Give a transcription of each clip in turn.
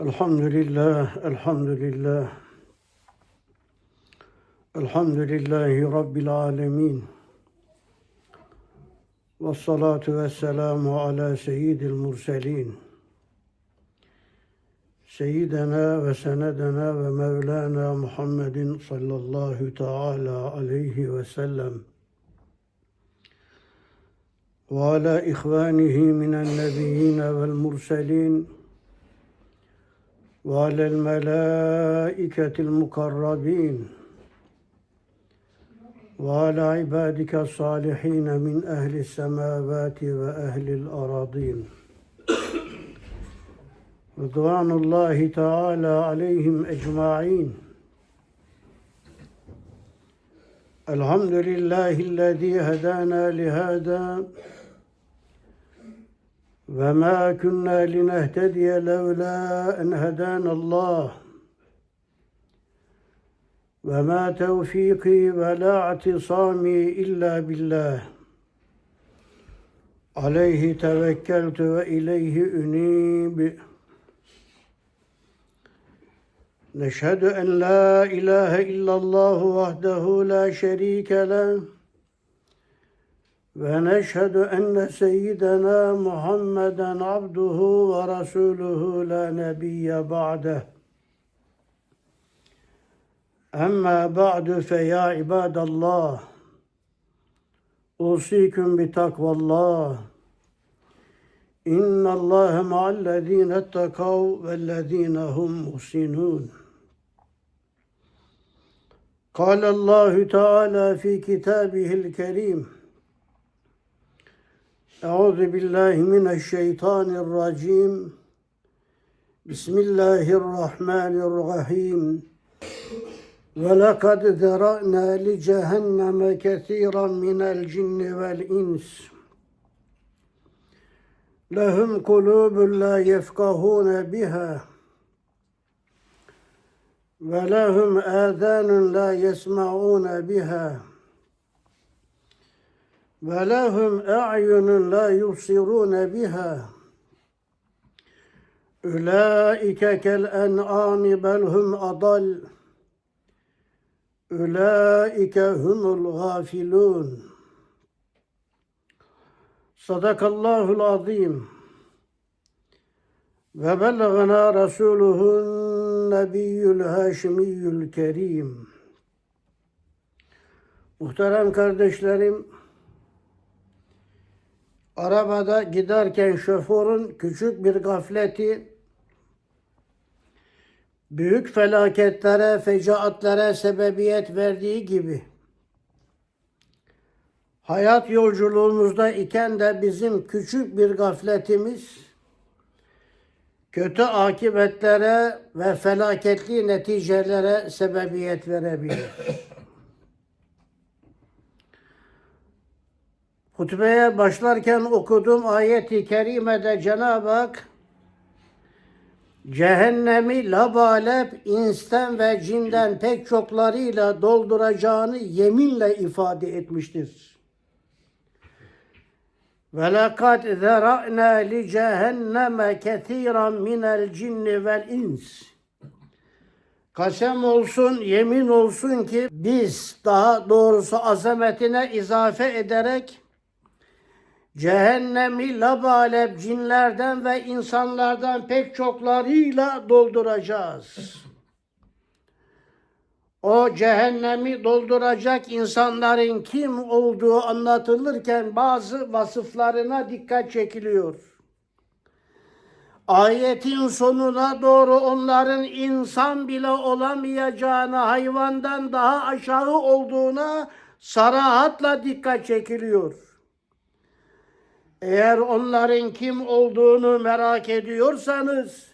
Elhamdülillah, elhamdülillah. Elhamdülillahi Rabbil alemin. Ve salatu ve selamu ala seyyidil murselin. Seyyidena ve senedena ve Mevlana Muhammedin sallallahu teala aleyhi ve sellem. Ve ala ihvanihi minen nebiyyine vel murselin. وعلى الملائكة المقربين وعلى عبادك الصالحين من أهل السماوات وأهل الأراضين. رضوان الله تعالى عليهم أجمعين. الحمد لله الذي هدانا لهذا وما كنا لنهتدي لولا أن هدانا الله وما توفيقي ولا اعتصامي إلا بالله عليه توكلت وإليه أنيب نشهد أن لا إله إلا الله وحده لا شريك له ونشهد أن سيدنا محمدا عبده ورسوله لا نبي بعده أما بعد فيا عباد الله أوصيكم بتقوى الله إن الله مع الذين اتقوا والذين هم محسنون قال الله تعالى في كتابه الكريم أعوذ بالله من الشيطان الرجيم. بسم الله الرحمن الرحيم. ولقد ذرأنا لجهنم كثيرا من الجن والإنس. لهم قلوب لا يفقهون بها. ولهم آذان لا يسمعون بها. ولهم أعين لا يبصرون بها أولئك كالأنعام بل هم أضل أولئك هم الغافلون صدق الله العظيم وبلغنا رسوله النبي الهاشمي الكريم Muhterem kardeşlerim, arabada giderken şoförün küçük bir gafleti büyük felaketlere, fecaatlere sebebiyet verdiği gibi hayat yolculuğumuzda iken de bizim küçük bir gafletimiz kötü akibetlere ve felaketli neticelere sebebiyet verebilir. Hutbeye başlarken okuduğum ayeti kerimede Cenab-ı Hak cehennemi labalep insten ve cinden pek çoklarıyla dolduracağını yeminle ifade etmiştir. Ve lekad zera'na li cehenneme kethiran minel cinni vel ins. Kasem olsun, yemin olsun ki biz daha doğrusu azametine izafe ederek Cehennemi labalep cinlerden ve insanlardan pek çoklarıyla dolduracağız. O cehennemi dolduracak insanların kim olduğu anlatılırken bazı vasıflarına dikkat çekiliyor. Ayetin sonuna doğru onların insan bile olamayacağını, hayvandan daha aşağı olduğuna sarahatla dikkat çekiliyor. Eğer onların kim olduğunu merak ediyorsanız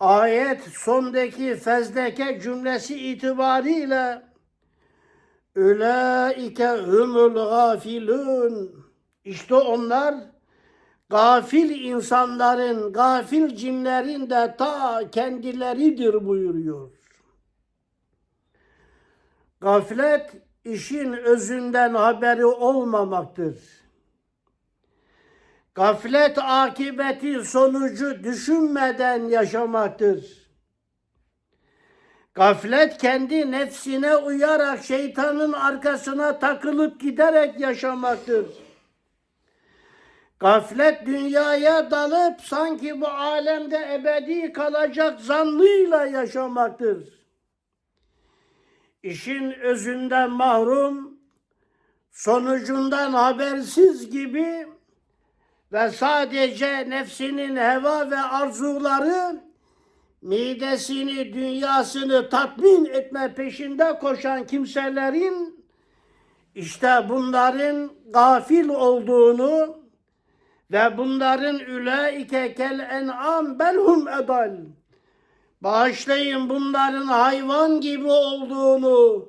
ayet sondaki fezdeke cümlesi itibariyle Ülaike humul gafilun İşte onlar gafil insanların, gafil cinlerin de ta kendileridir buyuruyor. Gaflet işin özünden haberi olmamaktır. Gaflet akibeti sonucu düşünmeden yaşamaktır. Gaflet kendi nefsine uyarak şeytanın arkasına takılıp giderek yaşamaktır. Gaflet dünyaya dalıp sanki bu alemde ebedi kalacak zannıyla yaşamaktır. İşin özünden mahrum, sonucundan habersiz gibi ve sadece nefsinin heva ve arzuları midesini, dünyasını tatmin etme peşinde koşan kimselerin işte bunların gafil olduğunu ve bunların ülaike kel en'am belhum edal. Bağışlayın bunların hayvan gibi olduğunu.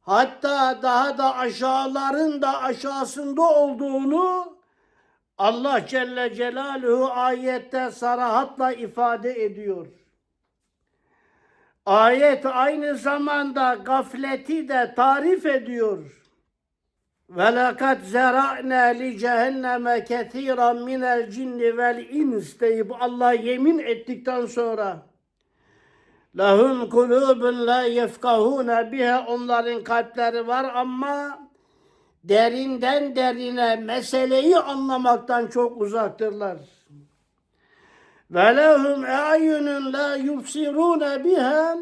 Hatta daha da aşağıların da aşağısında olduğunu Allah Celle Celaluhu ayette sarahatla ifade ediyor. Ayet aynı zamanda gafleti de tarif ediyor. Ve lekad zera'na li cehenneme kethiran minel cinni vel ins deyip Allah yemin ettikten sonra Lahum kulubun la yefkahuna biha onların kalpleri var ama derinden derine meseleyi anlamaktan çok uzaktırlar. Ve lehum a'yunun la yubsiruna biha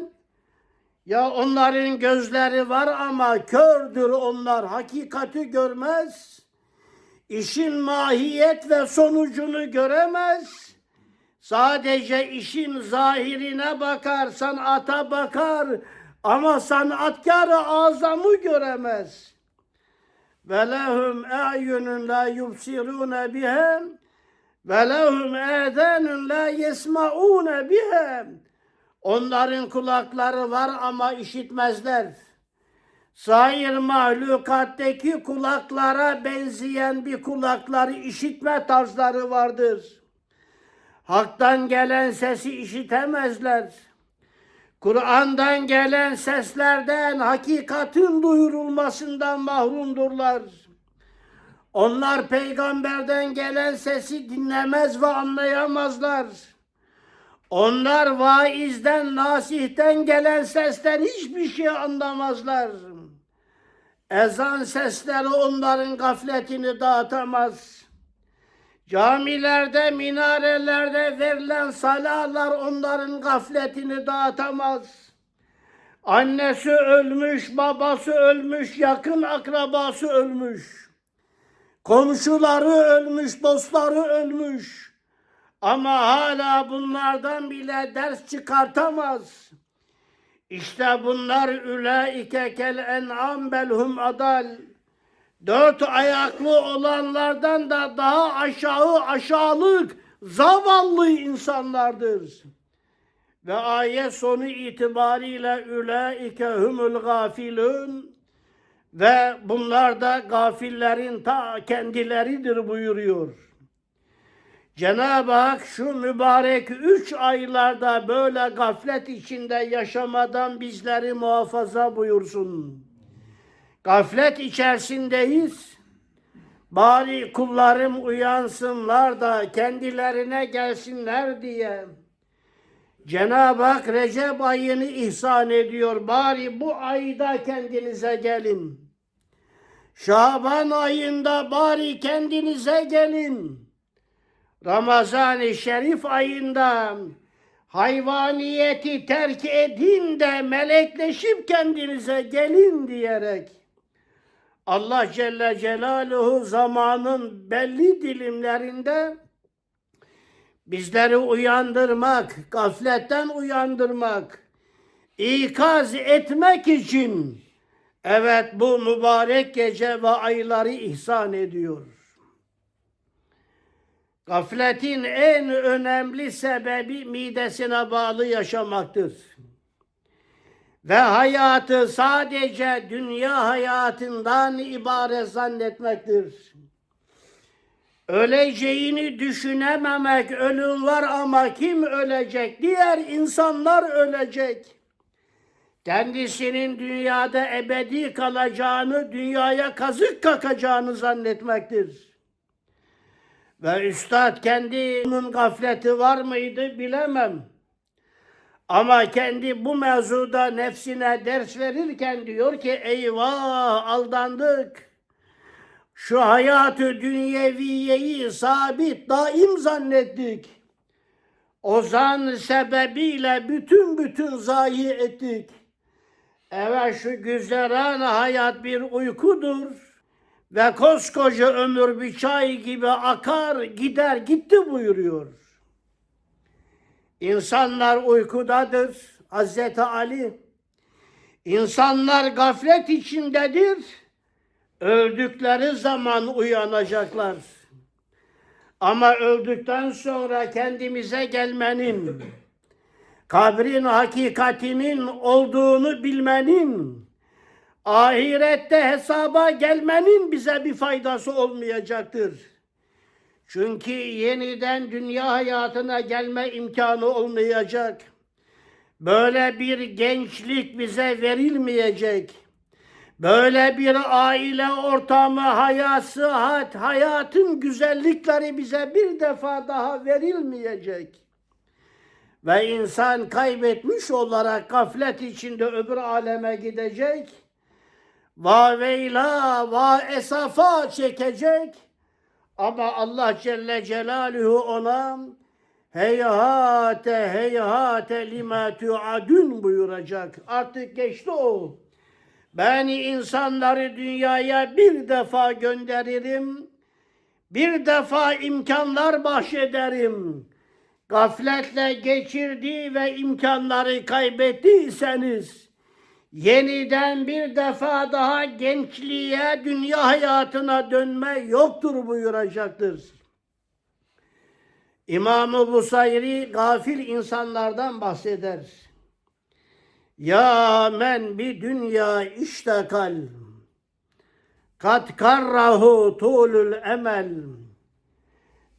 ya onların gözleri var ama kördür onlar, hakikati görmez. İşin mahiyet ve sonucunu göremez. Sadece işin zahirine bakar, sanata bakar ama sanatkarı azamı göremez. Ve lehum a'yunun la yubsiruna biha ve lehum âzânun la yesma'ûne biha Onların kulakları var ama işitmezler. Sair mahlukattaki kulaklara benzeyen bir kulakları işitme tarzları vardır. Hak'tan gelen sesi işitemezler. Kur'an'dan gelen seslerden hakikatin duyurulmasından mahrumdurlar. Onlar peygamberden gelen sesi dinlemez ve anlayamazlar. Onlar vaizden, nasihten gelen sesten hiçbir şey anlamazlar. Ezan sesleri onların gafletini dağıtamaz. Camilerde, minarelerde verilen salalar onların gafletini dağıtamaz. Annesi ölmüş, babası ölmüş, yakın akrabası ölmüş. Komşuları ölmüş, dostları ölmüş. Ama hala bunlardan bile ders çıkartamaz. İşte bunlar ülaike kel en'am belhum adal. Dört ayaklı olanlardan da daha aşağı aşağılık zavallı insanlardır. Ve ayet sonu itibariyle ülaike humul gafilun ve bunlar da gafillerin ta kendileridir buyuruyor. Cenab-ı Hak şu mübarek üç aylarda böyle gaflet içinde yaşamadan bizleri muhafaza buyursun. Gaflet içerisindeyiz. Bari kullarım uyansınlar da kendilerine gelsinler diye. Cenab-ı Hak Recep ayını ihsan ediyor. Bari bu ayda kendinize gelin. Şaban ayında bari kendinize gelin. Ramazan-ı Şerif ayında hayvaniyeti terk edin de melekleşip kendinize gelin diyerek Allah Celle Celaluhu zamanın belli dilimlerinde bizleri uyandırmak, gafletten uyandırmak, ikaz etmek için evet bu mübarek gece ve ayları ihsan ediyor. Gafletin en önemli sebebi midesine bağlı yaşamaktır. Ve hayatı sadece dünya hayatından ibaret zannetmektir. Öleceğini düşünememek, ölüm var ama kim ölecek? Diğer insanlar ölecek. Kendisinin dünyada ebedi kalacağını, dünyaya kazık kakacağını zannetmektir. Ve üstad kendinin gafleti var mıydı bilemem. Ama kendi bu mevzuda nefsine ders verirken diyor ki eyvah aldandık. Şu hayatı dünyeviyeyi sabit daim zannettik. O zan sebebiyle bütün bütün zayi ettik. Evet şu güzeran hayat bir uykudur. Ve koskoca ömür bir çay gibi akar gider gitti buyuruyor. İnsanlar uykudadır. Hazreti Ali. İnsanlar gaflet içindedir. Öldükleri zaman uyanacaklar. Ama öldükten sonra kendimize gelmenin, kabrin hakikatinin olduğunu bilmenin, ahirette hesaba gelmenin bize bir faydası olmayacaktır. Çünkü yeniden dünya hayatına gelme imkanı olmayacak. Böyle bir gençlik bize verilmeyecek. Böyle bir aile ortamı, hayat, sıhhat, hayatın güzellikleri bize bir defa daha verilmeyecek. Ve insan kaybetmiş olarak gaflet içinde öbür aleme gidecek. Va veyla, va esafa çekecek. Ama Allah Celle Celaluhu ona heyhate heyhate lima tuadun buyuracak. Artık geçti o. Ben insanları dünyaya bir defa gönderirim. Bir defa imkanlar bahşederim. Gafletle geçirdi ve imkanları kaybettiyseniz yeniden bir defa daha gençliğe, dünya hayatına dönme yoktur buyuracaktır. İmam-ı Busayri gafil insanlardan bahseder. Ya men bir dünya iştakal kat karrahu tulul emel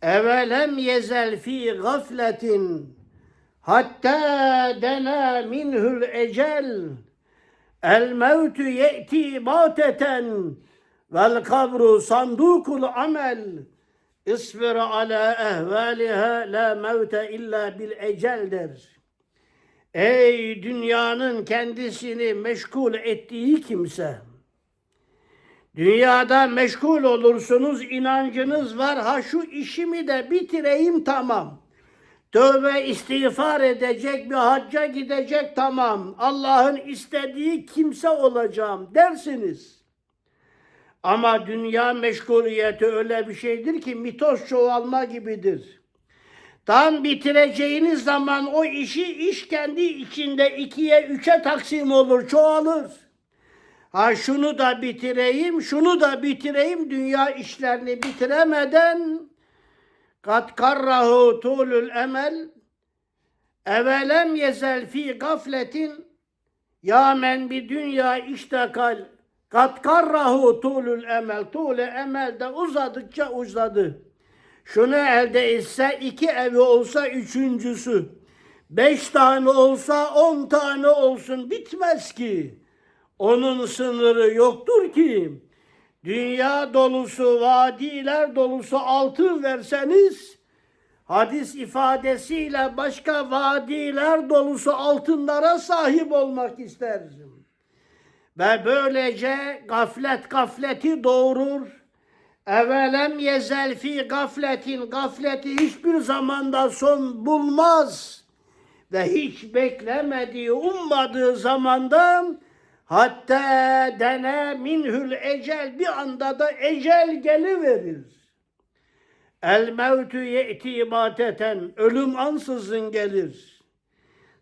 evelem yezel fi gafletin hatta dena minhul ecel el mevtü ye'ti bateten vel kabru sandukul amel isbir ala ehvaliha la mevte illa bil ecel der. Ey dünyanın kendisini meşgul ettiği kimse. Dünyada meşgul olursunuz, inancınız var. Ha şu işimi de bitireyim tamam. Tövbe istiğfar edecek, bir hacca gidecek tamam. Allah'ın istediği kimse olacağım dersiniz. Ama dünya meşguliyeti öyle bir şeydir ki mitoz çoğalma gibidir. Tam bitireceğiniz zaman o işi iş kendi içinde ikiye üçe taksim olur, çoğalır. Ha şunu da bitireyim, şunu da bitireyim, dünya işlerini bitiremeden kat karrahu tulul emel evelem yezel fi gafletin ya men bir dünya iştakal kat karrahu tulul emel tule emel de uzadıkça uzadı. Şunu elde etse iki evi olsa üçüncüsü. Beş tane olsa on tane olsun bitmez ki. Onun sınırı yoktur ki. Dünya dolusu, vadiler dolusu altın verseniz, hadis ifadesiyle başka vadiler dolusu altınlara sahip olmak isterdim. Ve böylece gaflet gafleti doğurur Evelem yezel fi gafletin gafleti hiçbir zamanda son bulmaz ve hiç beklemediği, ummadığı zamanda hatta dene minhül ecel bir anda da ecel geliverir. El mevtü ye'ti ibateten ölüm ansızın gelir.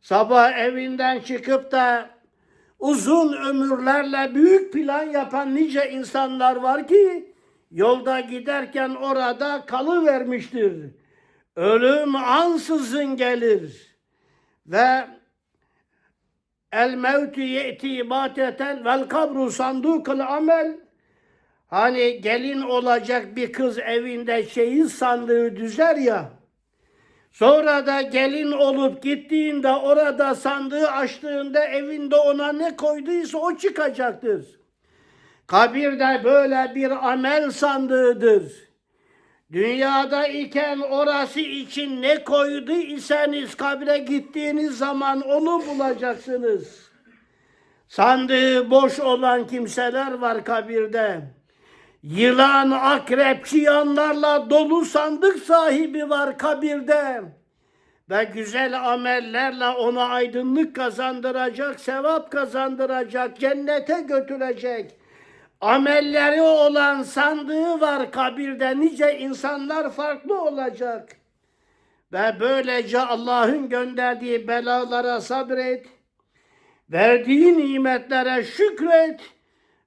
Sabah evinden çıkıp da uzun ömürlerle büyük plan yapan nice insanlar var ki yolda giderken orada kalıvermiştir. Ölüm ansızın gelir ve el mevtü ye'ti bateten vel kabru sandukul amel hani gelin olacak bir kız evinde şeyi sandığı düzer ya sonra da gelin olup gittiğinde orada sandığı açtığında evinde ona ne koyduysa o çıkacaktır. Kabirde böyle bir amel sandığıdır. Dünyada iken orası için ne koydu iseniz kabre gittiğiniz zaman onu bulacaksınız. Sandığı boş olan kimseler var kabirde. Yılan, akrep, çıyanlarla dolu sandık sahibi var kabirde. Ve güzel amellerle ona aydınlık kazandıracak, sevap kazandıracak, cennete götürecek. Amelleri olan sandığı var kabirde. Nice insanlar farklı olacak. Ve böylece Allah'ın gönderdiği belalara sabret. Verdiği nimetlere şükret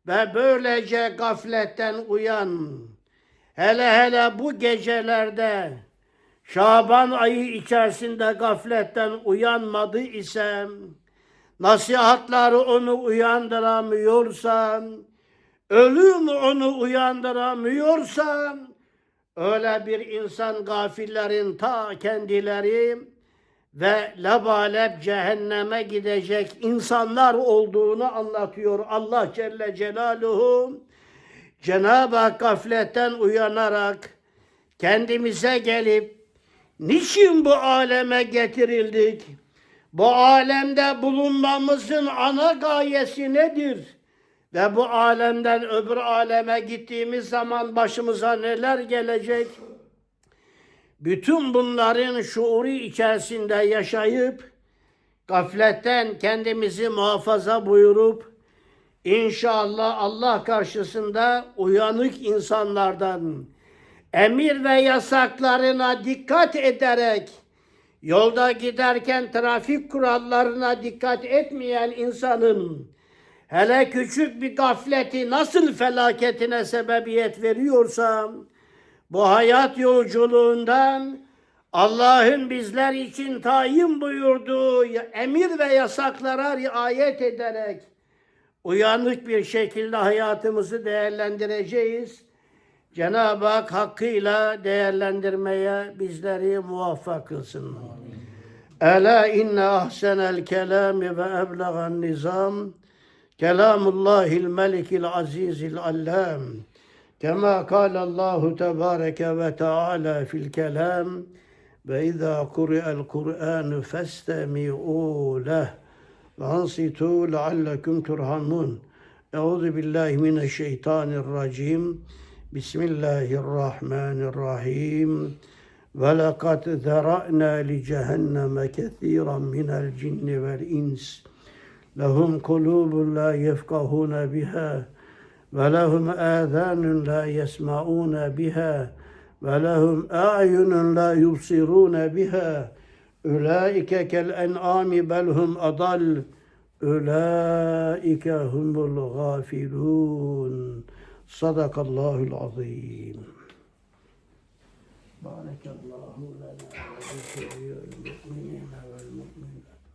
ve böylece gafletten uyan. Hele hele bu gecelerde Şaban ayı içerisinde gafletten uyanmadı isem, nasihatları onu uyandıramıyorsam, ölüm onu uyandıramıyorsam, öyle bir insan gafillerin ta kendileri ve lebalep cehenneme gidecek insanlar olduğunu anlatıyor Allah Celle Celaluhu. Cenab-ı Hak gafletten uyanarak kendimize gelip niçin bu aleme getirildik? Bu alemde bulunmamızın ana gayesi nedir? Ve bu alemden öbür aleme gittiğimiz zaman başımıza neler gelecek? Bütün bunların şuuru içerisinde yaşayıp gafletten kendimizi muhafaza buyurup inşallah Allah karşısında uyanık insanlardan emir ve yasaklarına dikkat ederek yolda giderken trafik kurallarına dikkat etmeyen insanın hele küçük bir gafleti nasıl felaketine sebebiyet veriyorsa bu hayat yolculuğundan Allah'ın bizler için tayin buyurduğu emir ve yasaklara riayet ederek uyanık bir şekilde hayatımızı değerlendireceğiz. Cenab-ı Hak hakkıyla değerlendirmeye bizleri muvaffak kılsın. Ela inne ahsenel kelami ve eblegan nizam Kelamullahil melikil azizil allam. Kema kalallahu tebareke ve teala fil kelam. Ve izâ kuri'el Kur'an festemi'û leh. Ve ansitû leallekum turhamun. Euzu billahi mineşşeytanirracim. Bismillahirrahmanirrahim. Ve lekad zera'na li cehenneme kethiran minel cinni vel insi. لهم قلوب لا يفقهون بها ولهم آذان لا يسمعون بها ولهم أعين لا يبصرون بها. أولئك كالأنعام بل هم أضل أولئك هم الغافلون. صدق الله العظيم. بارك الله لنا ولجميع المؤمنين والمؤمنات.